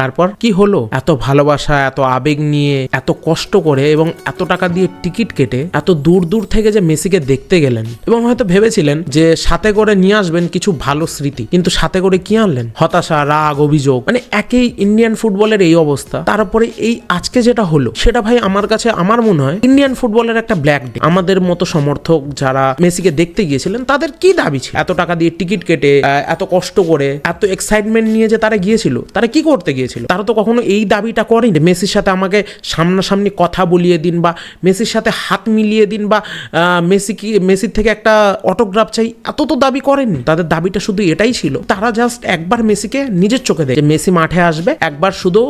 তারপর কি হলো? এত ভালোবাসা, এত আবেগ নিয়ে, এত কষ্ট করে এবং এত টাকা দিয়ে টিকিট কেটে এত দূর দূর থেকে যে মেসিকে দেখতে গেলেন এবং হয়তো ভেবেছিলেন যে সাথে করে নিয়ে আসবেন কিছু ভালো স্মৃতি, কিন্তু সাথে করে কি আনলেন? হতাশা, রাগ, অভিযোগ মানে একই ইন্ডিয়ান ফুটবলের এই অবস্থা। তারপরে এই আজকে যেটা হলো, সেটা ভাই আমার কাছে, আমার মনে হয় ইন্ডিয়ান ফুটবলের একটা ব্ল্যাক ডে আমাদের মতো সমর্থক যারা মেসিকে দেখতে গিয়েছিলেন, তাদের কি দাবি ছিল? এত টাকা দিয়ে টিকিট কেটে এত কষ্ট করে, এত এক্সাইটমেন্ট নিয়ে যে তারা গিয়েছিল, তারা কি করতে গিয়েছিল? তারা তো কখনো এই দাবিটা করেনি। মেসির সাথে আমাকে সামনাসামনি কথা বলিয়ে দিন বা মেসির সাথে হাত মিলিয়ে দিন বা মেসি কি, মেসির থেকে একটা অটোগ্রাফ চাই, এত তো দাবি করেননি। তাদের দাবিটা শুধু এটাই ছিল। তারা জাস্ট একবার মেসিকে নিজের চোখে দেখে মেসি মাঠে আসবে, একবার শুধু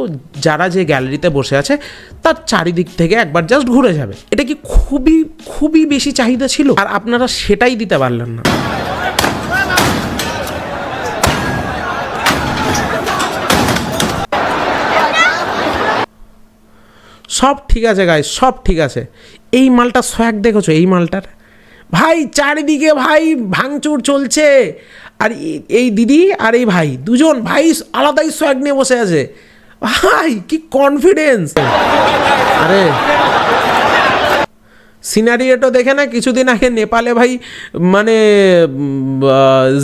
যারা যে গ্যালারিতে বসে আছে, তার চারিদিক থেকে একবার জাস্ট ঘুরে যাবে। এটা কি খুবই খুবই বেশি চাহিদা ছিল? আর আপনারা সেটাই দিতে পারলেন না। সব ঠিক আছে গাই সব ঠিক আছে। এই মালটা সোয়াগ দেখেছ? এই মালটার? ভাই চারিদিকে ভাই ভাঙচুর চলছে। আর এই- দিদি আর এই ভাই দুজন ভাই আলাদাই সোয়াগ নিয়ে বসে আছে। ভাই কি কনফিডেন্স আরে সিনারিওটা দেখে না কিছুদিন আগে নেপালে ভাই মানে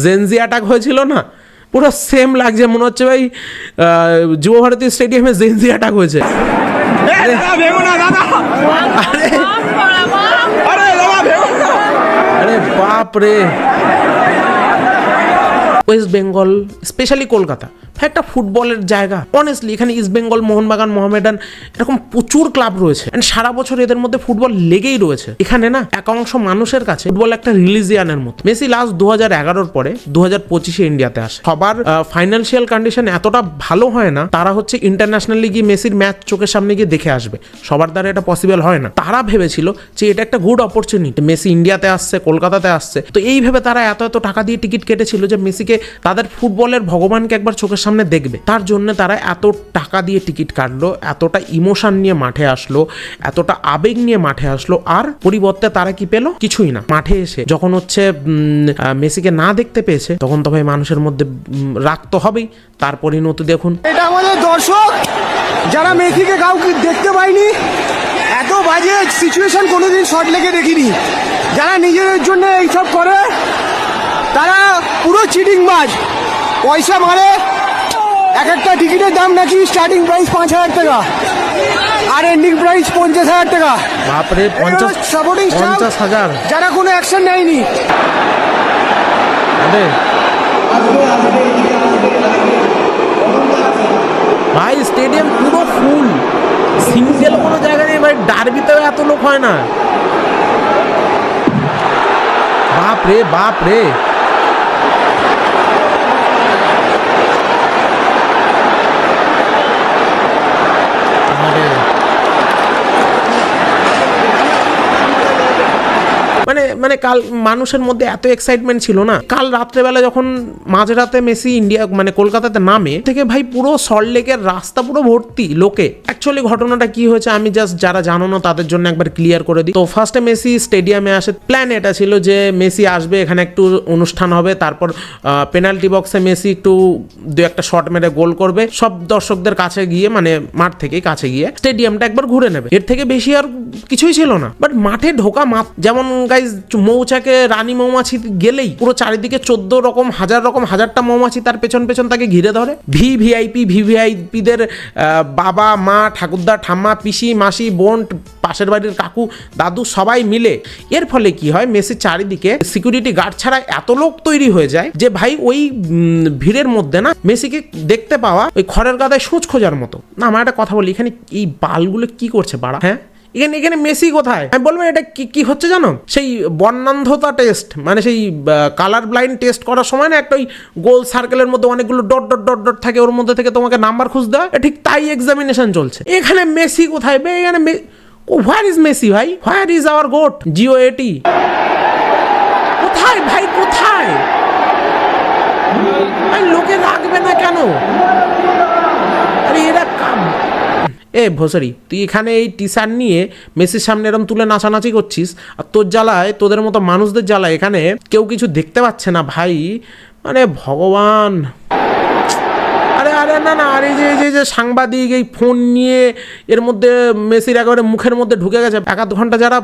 জেনজি অ্যাটাক হয়েছিল না? পুরো সেম লাগছে মনে হচ্ছে ভাই আহ, যুব ভারতী স্টেডিয়ামে জেনজি অ্যাটাক হয়েছে। আরে আরে আরে বাপ রে। ওয়েস্ট বেঙ্গল স্পেশালি কলকাতা একটা ফুটবলের জায়গা। অনেস্টলি এখানে ইস্ট বেঙ্গল মোহনবাগান মোহামেডান এরকম প্রচুর ক্লাব রয়েছে। And সারা বছর এদের মধ্যে ফুটবল লেগেই রয়েছে। এখানে না একাংশ মানুষের কাছে ফুটবল একটা রিলিজিয়ানের মতো। মেসি লাস্ট দু হাজার এগারোর পরে দু হাজার পঁচিশে ইন্ডিয়াতে আসে। সবার ফাইন্যান্সিয়াল কন্ডিশন এতটা ভালো হয় না, তারা হচ্ছে ইন্টারন্যাশনালি গিয়ে মেসির ম্যাচ চোখের সামনে গিয়ে দেখে আসবে। সবার দ্বারা এটা পসিবল হয় না। তারা ভেবেছিল যে এটা একটা গুড অপরচুনিটি মেসি ইন্ডিয়াতে আসছে কলকাতাতে আসছে। তো এই ভেবে তারা এত এত টাকা দিয়ে টিকিট কেটেছিল যে মেসিকে তাদের ফুটবলের ভগবানকে একবার চোখের সামনে দেখবে। তার জন্য তারা এত টাকা দিয়ে টিকিট কাটলো, এতটা ইমোশন নিয়ে মাঠে আসলো, এতটা আবেগ নিয়ে মাঠে আসলো, আর পরিবর্তে তারা কি পেল? কিছুই না। মাঠে এসে যখন হচ্ছে মেসিকে না দেখতে পেয়েছে, তখন তো ভাই মানুষের মধ্যে রাগ তো হবেই। তার পরিণতি দেখুন। এটা আমাদের দর্শক, যারা মেসিকে কাউকে দেখতে পাইনি এত বাজে সিচুয়েশন কোনোদিন শর্ট লেগে দেখিনি। যারা নিজেদের জন্য এইসব করে পুরো চিটিং বাজ পয়সা মারে এক একটা টিকিটের দাম নাকি স্টার্টিং প্রাইস পাঁচ হাজার টাকা। আর এন্ডিং প্রাইস পঞ্চাশ হাজার টাকা। বাপরে পঞ্চাশ সাপোর্টিং পঞ্চাশ হাজার। যারা কোনো অ্যাকশন নেয়নি। ভাই স্টেডিয়াম পুরো ফুল সিঙ্গেল কোনো জায়গা নেই ভাই। ডারবিতেও এত লোক হয় না। বাপ রে বাপ রে আরে মানে কাল মানুষের মধ্যে এত এক্সাইটমেন্ট ছিল না। কাল রাত্রেবেলা যখন মাঝরাতে মেসি ইন্ডিয়া মানে কলকাতাতে নামে থেকে ভাই পুরো সল্টলেকের রাস্তা পুরো ভর্তি লোকে। অ্যাকচুয়ালি ঘটনাটা কি হয়েছে আমি জাস্ট যারা জানো না, তাদের জন্য একবার ক্লিয়ার করে দিই। তো ফার্স্টে মেসি স্টেডিয়ামে আসে। প্ল্যান এটা ছিল যে মেসি আসবে, এখানে একটু অনুষ্ঠান হবে, তারপর পেনাল্টি বক্সে মেসি একটু দু একটা শট মেরে গোল করবে। সব দর্শকদের কাছে গিয়ে মানে মাঠ থেকে কাছে গিয়ে স্টেডিয়ামটা একবার ঘুরে নেবে। এর থেকে বেশি আর কিছুই ছিল না। বাট মাঠে ঢোকা মাত, যেমন গাইজ মৌচাকে রানী মৌমাছি গেলেই পুরো চারিদিকে চোদ্দ রকম, হাজার রকম, হাজারটা মৌমাছি তার পেছন পেছন তাকে ঘিরে ধরে। ভি ভিআইপি ভি ভিআইপিদের বাবা, মা, ঠাকুরদা, ঠাম্মা, পিসি, মাসি, বোন, পাশের বাড়ির কাকু, দাদু সবাই মিলে। এর ফলে কি হয়, মেসির চারিদিকে সিকিউরিটি গার্ড ছাড়া এত লোক তৈরি হয়ে যায় যে ভাই ওই ভিড়ের মধ্যে না মেসিকে দেখতে পাওয়া ওই খড়ের গাদায় সূচ খোঁজার মতো। না, আমার একটা কথা বলি, এখানে এই বালগুলো কি করছে, বাড়া? হ্যাঁ? এখানে এখানে মেসি কোথায়? আমি বলব এটা কি কি হচ্ছে জানো? সেই বর্ণান্ধতা টেস্ট মানে সেই কালার ব্লাইন্ড টেস্ট করার সময় না একটা ওই গোল সার্কেলের মধ্যে অনেকগুলো ডট ডট ডট ডট থাকে, ওর মধ্যে থেকে তোমাকে নাম্বার খুঁজতে হয়। ঠিক তাই এক্সামিনেশন চলছে। এখানে মেসি কোথায় বে? এখানে হোয়ার ইজ মেসি ভাই? হোয়ার ইজ আওয়ার গোট জিও এটি কোথায় ভাই? কোথায়? লোকে রাখবে না কেন? এ ভোসারি, তুই এখানে এই টি শার্ট নিয়ে মেসির সামনে এরম তুলে নাচানাচি করছিস, আর তোর জ্বালায়, তোদের মতো মানুষদের জ্বালায় এখানে কেউ কিছু দেখতে পাচ্ছে না ভাই। মানে ভগবান। আরে আরে, না না, আর যে যে- যে সাংবাদিক, এই ফোন নিয়ে এর মধ্যে মেসির একেবারে মুখের মধ্যে ঢুকে গেছে। এক আধ ঘণ্টা যারা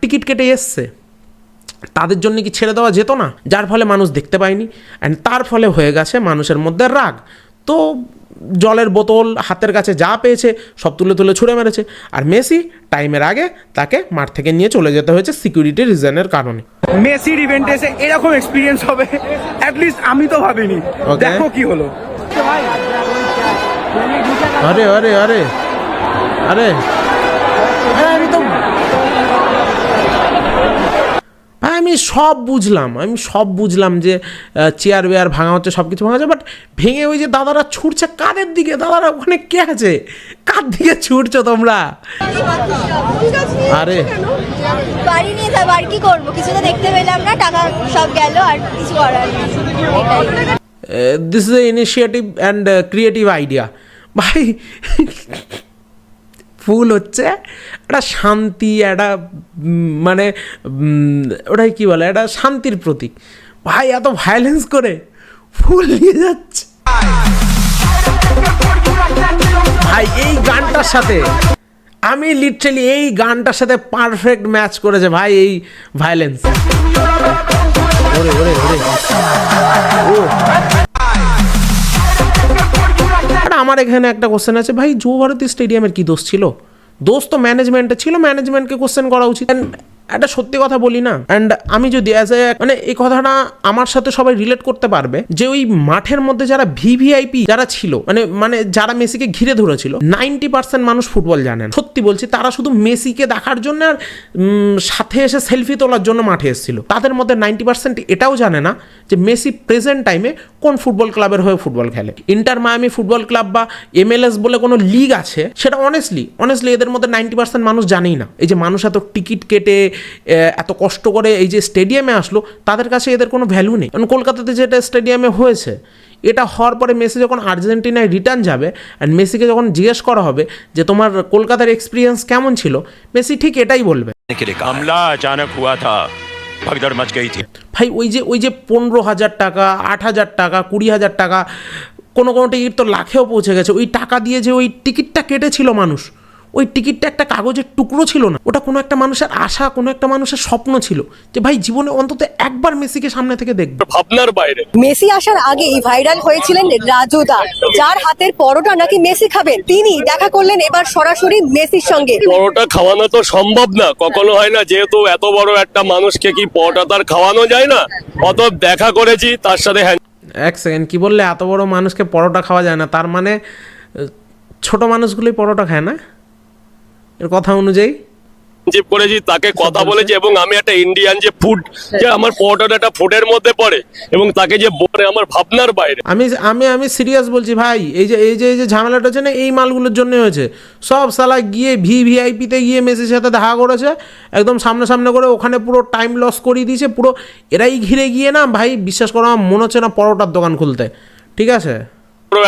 টিকিট কেটে এসছে, তাদের জন্য কি ছেড়ে দেওয়া যেত না? যার ফলে মানুষ দেখতে পায়নি অ্যান্ড তার ফলে হয়ে গেছে মানুষের মধ্যে রাগ। তো জলের বোতল হাতের কাছে যা পেয়েছে সব তুলে তুলে ছুঁড়ে মেরেছে। আর মেসি টাইমের আগে তাকে মাঠ থেকে নিয়ে চলে যেতে হয়েছে সিকিউরিটি রিজনের কারণে। মেসির ইভেন্টে এসে এরকম এক্সপিরিয়েন্স হবে অ্যাটলিস্ট আমি তো ভাবিনি. দেখো কি হলো। আরে আরে আরে আরে। ভাই, আমি সব বুঝলাম আমি সব বুঝলাম যে চেয়ার ওয়ার ভাঙা হচ্ছে সব কিছু ভাঙা হচ্ছে বাট ভেঙে ওই যে দাদারা ছুটছে কাদের দিকে? দাদারা ওখানে কে আছে? কার দিকে ছুটছো তোমরা? আরে। বাড়ি নিয়ে যাব আর কি করব? কিছু তো দেখতে পেলাম না টাকা সব গেল আর কিছু করার this is a initiative and creative idea ভাই ফুল হচ্ছে, একটা শান্তি, একটা মানে ওটাই কী বলে, একটা শান্তির প্রতীক। ভাই, এত ভায়োলেন্স করে ফুল নিয়ে যাচ্ছে। ভাই, এই গানটার সাথে, আমি লিটারালি এই গানটার সাথে পারফেক্ট ম্যাচ করেছে, ভাই, এই ভায়োলেন্স ওরে ওরে ওরে। ও। আমার এখানে একটা কোশ্চেন আছে, ভাই যুব ভারতী স্টেডিয়ামের কি দোষ ছিল? দোষ তো ম্যানেজমেন্টে ছিল ম্যানেজমেন্টকে কোশ্চেন করা উচিত। একটা সত্যি কথা বলি না অ্যান্ড আমি যদি অ্যাজ এ মানে এই কথাটা আমার সাথে সবাই রিলেট করতে পারবে, যে ওই মাঠের মধ্যে যারা ভিভিআইপি যারা ছিল মানে মানে যারা মেসিকে ঘিরে ধরেছিল নাইনটি পার্সেন্ট মানুষ ফুটবল জানে না সত্যি বলছি, তারা শুধু মেসিকে দেখার জন্য আর সাথে এসে সেলফি তোলার জন্য মাঠে এসেছিল। তাদের মধ্যে নাইনটি পার্সেন্ট এটাও জানে না যে মেসি প্রেজেন্ট টাইমে কোন ফুটবল ক্লাবের হয়ে ফুটবল খেলে। ইন্টার মায়ামি ফুটবল ক্লাব বা এমএলএস বলে কোনো লিগ আছে, সেটা অনেস্টলি অনেস্টলি এদের মধ্যে নাইনটি পার্সেন্ট মানুষ জানেই না। এই যে মানুষ এত টিকিট কেটে এত কষ্ট করে এই যে স্টেডিয়ামে আসলো তাদের কাছে এদের কোনো ভ্যালু নেই কারণ কলকাতাতে যেটা স্টেডিয়ামে হয়েছে এটা হওয়ার পরে মেসি যখন আর্জেন্টিনায় রিটার্ন যাবে অ্যান্ড মেসিকে যখন জিজ্ঞেস করা হবে যে তোমার কলকাতার এক্সপিরিয়েন্স কেমন ছিল মেসি ঠিক এটাই বলবে के लिए हमला अचानक हुआ था भगदड़ मच गई थी ভাই ওই যে ওই যে পনেরো হাজার টাকা আট হাজার টাকা কুড়ি হাজার টাকা কোনো কোনো টিকিট তো লাখেও পৌঁছে গেছে ওই টাকা দিয়ে যে ওই টিকিটটা কেটেছিল মানুষ ওই টিকিটটা একটা কাগজের টুকরো ছিল না। ওটা কোনো একটা মানুষের আশা কোনো একটা মানুষের স্বপ্ন ছিল যে ভাই জীবনে অন্তত একবার মেসিকে সামনে থেকে দেখব। ভাবনার বাইরে। মেসি আসার আগেই ভাইরাল হয়েছিলেন রাজুদা যার হাতের পরোটা নাকি মেসি খাবেন। তিনি দেখা করলেন এবার সরাসরি মেসির সঙ্গে। পরোটা খাওয়ানো তো সম্ভব না। কখনো হয় না যেহেতু এত বড় একটা মানুষকে কি পরোটা তার খাওয়ানো যায় না? অত দেখা করেছি তার সাথে হ্যান্ড এক সেকেন্ড কি বললে? এত বড় মানুষকে পরোটা খাওয়া যায় না। তার মানে ছোট মানুষগুলোই পরোটা খায় না? এর কথা অনুযায়ী? চিপ করেছি তাকে কথা বলেছি এবং আমি একটা ইন্ডিয়ান যে ফুড যে আমার পরোটাটা একটা ফুডের মধ্যে পড়ে এবং তাকে যে বলে আমার ভাবনার বাইরে। আমি আমি আমি সিরিয়াস বলছি ভাই এই যে এই যে এই যে ঝামেলাটা হচ্ছে না এই মালগুলোর জন্য হয়েছে। সব সালা গিয়ে ভি ভিআইপিতে গিয়ে মেসির সাথে দেখা করেছে একদম সামনে সামনে করে ওখানে পুরো টাইম লস করিয়ে দিয়েছে পুরো এরাই ঘিরে গিয়ে না ভাই বিশ্বাস করো আমার মনে হচ্ছে না পরোটার দোকান খুলতে। ঠিক আছে?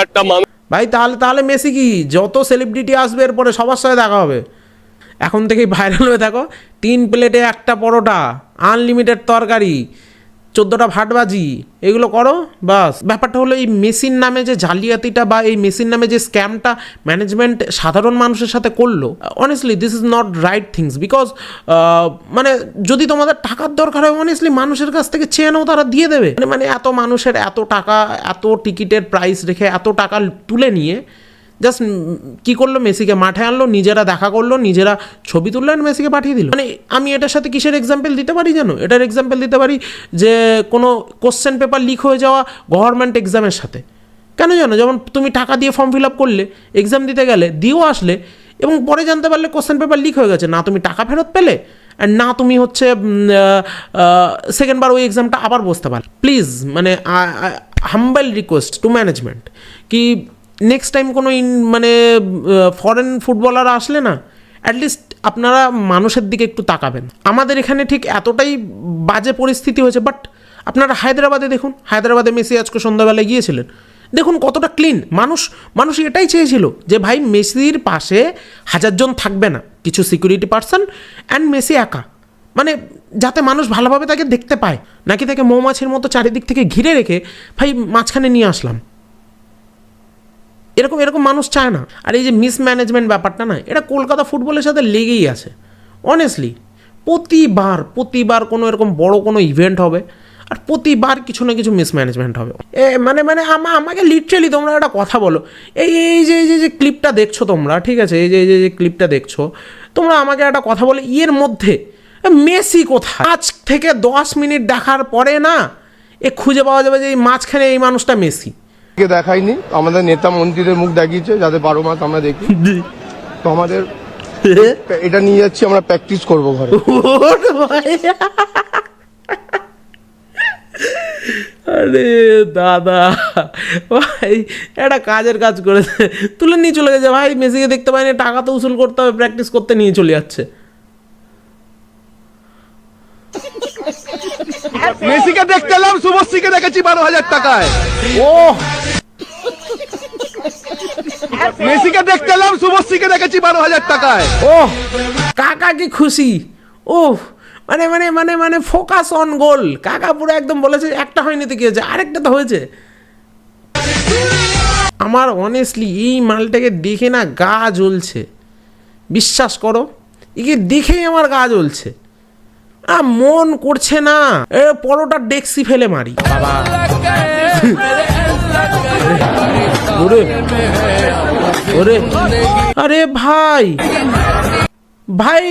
একটা মানুষ ভাই তাহলে তাহলে মেসি কি যত সেলিব্রিটি আসবে এরপরে সবার সাথে দেখা হবে? এখন থেকেই ভাইরাল হয়ে থাকো। তিন প্লেটে একটা পরোটা আনলিমিটেড তরকারি, চোদ্দোটা ভাটবাজি এগুলো করো, বাস। ব্যাপারটা হলো এই মেশিন নামে যে জালিয়াতিটা বা এই মেশিন নামে যে স্ক্যামটা ম্যানেজমেন্ট সাধারণ মানুষের সাথে করল honestly this is not right things because মানে যদি তোমাদের টাকার দরকার হয় অনেস্টলি মানুষের কাছ থেকে চেয়ে নাও, তারা দিয়ে দেবে। মানে মানে এত মানুষের এত টাকা, এত টিকিটের প্রাইস রেখে এত টাকা তুলে নিয়ে জাস্ট কি করল মেসিকে? মাঠে আনলো, নিজেরা দেখা করল, নিজেরা ছবি তুললো and মেসিকে পাঠিয়ে দিল। মানে আমি এটার সাথে কিসের এক্সাম্পল দিতে পারি জানো? এটার এক্সাম্পল দিতে পারি যে কোনো কোশ্চেন পেপার লিক হয়ে যাওয়া গভর্নমেন্ট এক্সামের সাথে। কেন জানো? যেমন তুমি টাকা দিয়ে ফর্ম ফিল আপ করলে এক্সাম দিতে গেলে, দিয়েও আসলে, এবং পরে জানতে পারলে কোশ্চেন পেপার লিক হয়ে গেছে। না, তুমি টাকা ফেরত পেলে অ্যান্ড না, তুমি হচ্ছে সেকেন্ডবার ওই এক্সামটা আবার বসতে পারো প্লিজ মানে হাম্বেল রিকোয়েস্ট টু ম্যানেজমেন্ট কি নেক্সট টাইম কোনো ইন মানে ফরেন ফুটবলার আসলে না অ্যাটলিস্ট আপনারা মানুষের দিকে একটু তাকাবেন। আমাদের এখানে ঠিক এতটাই বাজে পরিস্থিতি হয়েছে বাট আপনারা হায়দ্রাবাদে দেখুন, হায়দ্রাবাদে মেসি আজকে সন্ধ্যাবেলায় গিয়েছিলেন। দেখুন কতটা ক্লিন মানুষ মানুষ এটাই চেয়েছিল যে ভাই মেসির পাশে হাজারজন থাকবে না, কিছু সিকিউরিটি পার্সন অ্যান্ড মেসি একা। মানে যাতে মানুষ ভালোভাবে তাকে দেখতে পায়, নাকি তাকে মৌমাছির মতো চারিদিক থেকে ঘিরে রেখে ভাই মাঝখানে নিয়ে আসলাম। এরকম এরকম মানুষ চায় না। আর এই যে মিসম্যানেজমেন্ট ব্যাপারটা না, এটা কলকাতা ফুটবলের সাথে লেগেই আছে। অনেস্টলি প্রতিবার প্রতিবার কোনো এরকম বড় কোনো ইভেন্ট হবে, আর প্রতিবার কিছু না কিছু মিসম্যানেজমেন্ট হবে। এ মানে মানে আমা, আমাকে লিটারেলি তোমরা একটা কথা বলো। এই এই যে এই যে ক্লিপটা দেখছ তোমরা, ঠিক আছে? এই যে এই যে ক্লিপটা দেখছ, তোমরা আমাকে একটা কথা বলো, ইয়ের মধ্যে মেসি কোথায়? আজ থেকে দশ মিনিট দেখার পরে না, এ খুঁজে পাওয়া যাবে যে এই মাঝখানে এই মানুষটা মেসি। কে দেখায়নি? আমাদের নেতা মন্ত্রীদের মুখ দেখিয়েছে যাতে বারো মাস আমরা দেখি। তো আমাদের এটা নিয়ে যাচ্ছি আমরা প্র্যাকটিস করব ঘরে। আরে দাদা ভাই একটা কাজের কাজ করেছে। তুলে নিয়ে চলে গেছে ভাই মেসিকে দেখতে পাইনি টাকা তো উসুল করতে হবে প্র্যাকটিস করতে নিয়ে চলে যাচ্ছে। মেসিকে দেখতে এলাম শুভশ্রীকে দেখেছি বারো হাজার টাকায়। ও। মেসিকে দেখতে এলাম শুভশ্রীকে দেখেছি বারো হাজার টাকায়। ও কাকা কি খুশি? ও মানে মানে মানে মানে ফোকাস অন গোল কাকা পুরো একদম বলেছে একটা হয়নি তো কি হয়েছে? আরেকটা তো হয়েছে। আমার অনেস্টলি এই মালটাকে দেখে না গা জ্বলছে। বিশ্বাস করো একে দেখেই আমার গা জ্বলছে। মন করছে না। এ, পরোটা ডেক্সি ফেলে মারি। বাবা আরে ভাই ভাই,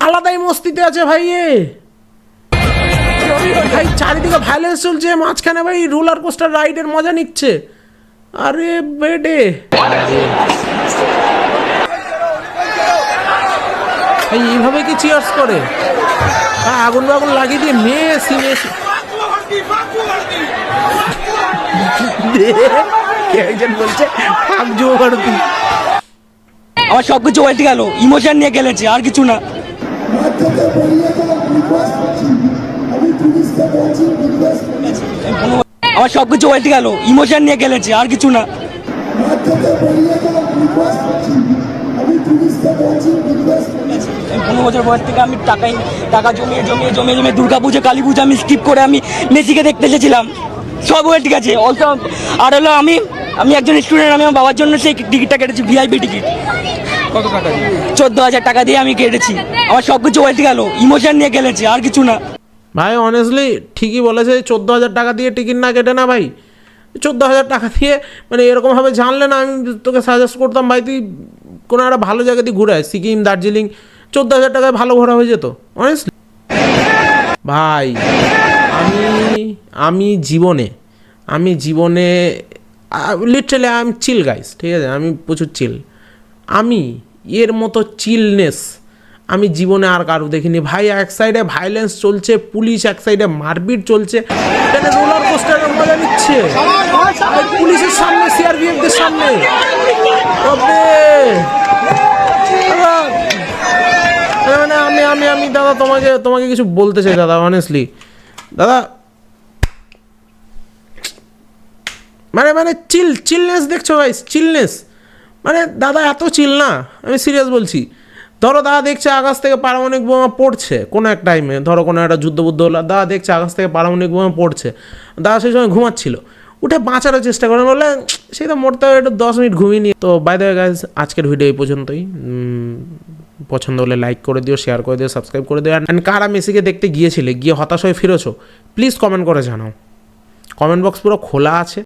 আলাদাই মস্তিতে আছে ভাই ভাই, চারিদিকে ভাইলেন্স চলছে, মাঝখানে ভাই রোলার কোস্টার রাইডের মজা নিচ্ছে। আরে বেডে। ভাই এইভাবে কি চিয়ার্স করে? আগুন বাগুন লাগিয়ে দিয়ে মেসি মেসি একজন বলছে? ফাঁক জোগাড়তি আমার সব কিছু উল্টে গেল ইমোশন নিয়ে গেলেছে আর কিছু না। আমার সব কিছু উল্টে গেল ইমোশন নিয়ে গেলেছে আর কিছু না। পনেরো বছর বয়স থেকে আমি টাকাই টাকা জমিয়ে জমিয়ে জমিয়ে জমিয়ে দুর্গা পুজো কালী পুজো আমি স্কিপ করে আমি মেসিকে দেখতে এসেছিলাম। সব ওয়েট ঠিক আছে। অল্প আর হলো আমি আমি একজন স্টুডেন্ট আমি আমার বাবার জন্য সেই টিকিটটা কেটেছি ভিআইপি টিকিট কত টাকা দিয়ে? চোদ্দ হাজার টাকা দিয়ে আমি কেটেছি। আমার সব কিছু উল্টে গেল। ইমোশন নিয়ে গেলেছে আর কিছু না। ভাই অনেস্টলি ঠিকই বলেছে চোদ্দ হাজার টাকা দিয়ে টিকিট না কেটে না ভাই। চোদ্দ হাজার টাকা দিয়ে মানে এরকমভাবে জানলে না আমি তোকে সাজেস্ট করতাম ভাই তুই কোনো একটা ভালো জায়গা দিয়ে ঘুরে সিকিম দার্জিলিং চোদ্দ হাজার টাকায় ভালো ঘোরা হয়ে যেত। অনেস্টলি ভাই আমি আমি জীবনে আমি জীবনে literally I am chill guys ঠিক আছে? আমি প্রচুর চিল আমি এর মতো চিলনেস আমি জীবনে আর কারও দেখিনি। ভাই এক সাইডে ভাইলেন্স চলছে পুলিশ এক সাইডে মারপিট চলছে। এখানে রোলার কোস্টারের মজা নিচ্ছে? পুলিশের সামনে সিআরপিএফদের সামনে। ওবে দাদা, মানে আমি আমি, দাদা, তোমাকে তোমাকে কিছু বলতে চাই, দাদা অনেস্টলি দাদা মানে মানে চিল চিলনেস দেখছ ভাই চিলনেস মানে দাদা, এত চিল না, আমি সিরিয়াস বলছি। ধরো, দাদা দেখছে আকাশ থেকে পারমাণবিক বোমা পড়ছে কোনো এক টাইমে ধরো, কোনো একটা যুদ্ধ বুদ্ধ হলো, দাদা দেখছে আকাশ থেকে পারমাণবিক বোমা পড়ছে। দাদা সেই সময় ঘুমাচ্ছিল। উঠে বাঁচারও চেষ্টা করেন বলে সেই তো মরতে হবে, একটু দশ মিনিট ঘুমিয়ে নিয়ে। তো বাই দ্য গাইজ আজকের ভিডিও এই পর্যন্তই। পছন্দ হলে লাইক করে দিও শেয়ার করে দিও সাবস্ক্রাইব করে দিও। অ্যান্ড কারা মেসিকে দেখতে গিয়েছিলে, গিয়ে হতাশ হয়ে ফিরেছো প্লিজ কমেন্ট করে জানাও। কমেন্ট বক্স পুরো খোলা আছে।